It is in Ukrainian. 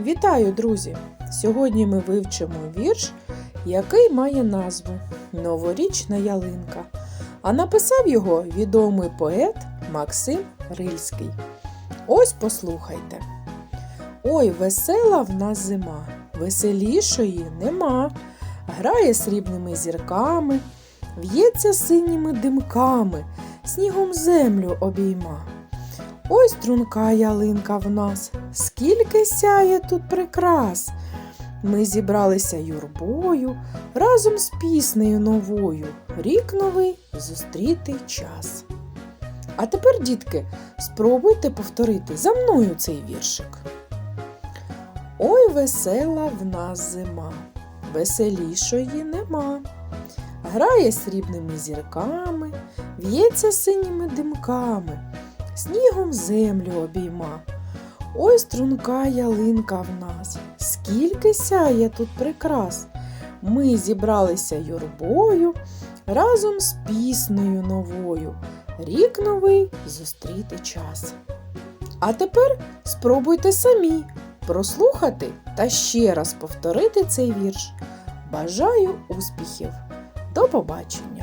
Вітаю, друзі! Сьогодні ми вивчимо вірш, який має назву Новорічна ялинка. А написав його відомий поет Максим Рильський. Ось послухайте. Ой, весела в нас зима, веселішої нема. Грає срібними зірками, в'ється синіми димками, снігом землю обійма. Ой, струнка ялинка в нас, скільки сяє тут прикрас. Ми зібралися юрбою разом з піснею новою. Рік новий зустріти час. А тепер, дітки, спробуйте повторити за мною цей віршик. Ой, весела в нас зима, веселішої нема. Грає срібними зірками, в'ється синіми димками снігом землю обійма. Ой, струнка ялинка в нас, скільки сяє тут прикрас. Ми зібралися юрбою разом з піснею новою. Рік новий зустріти час. А тепер спробуйте самі прослухати та ще раз повторити цей вірш. Бажаю успіхів! До побачення!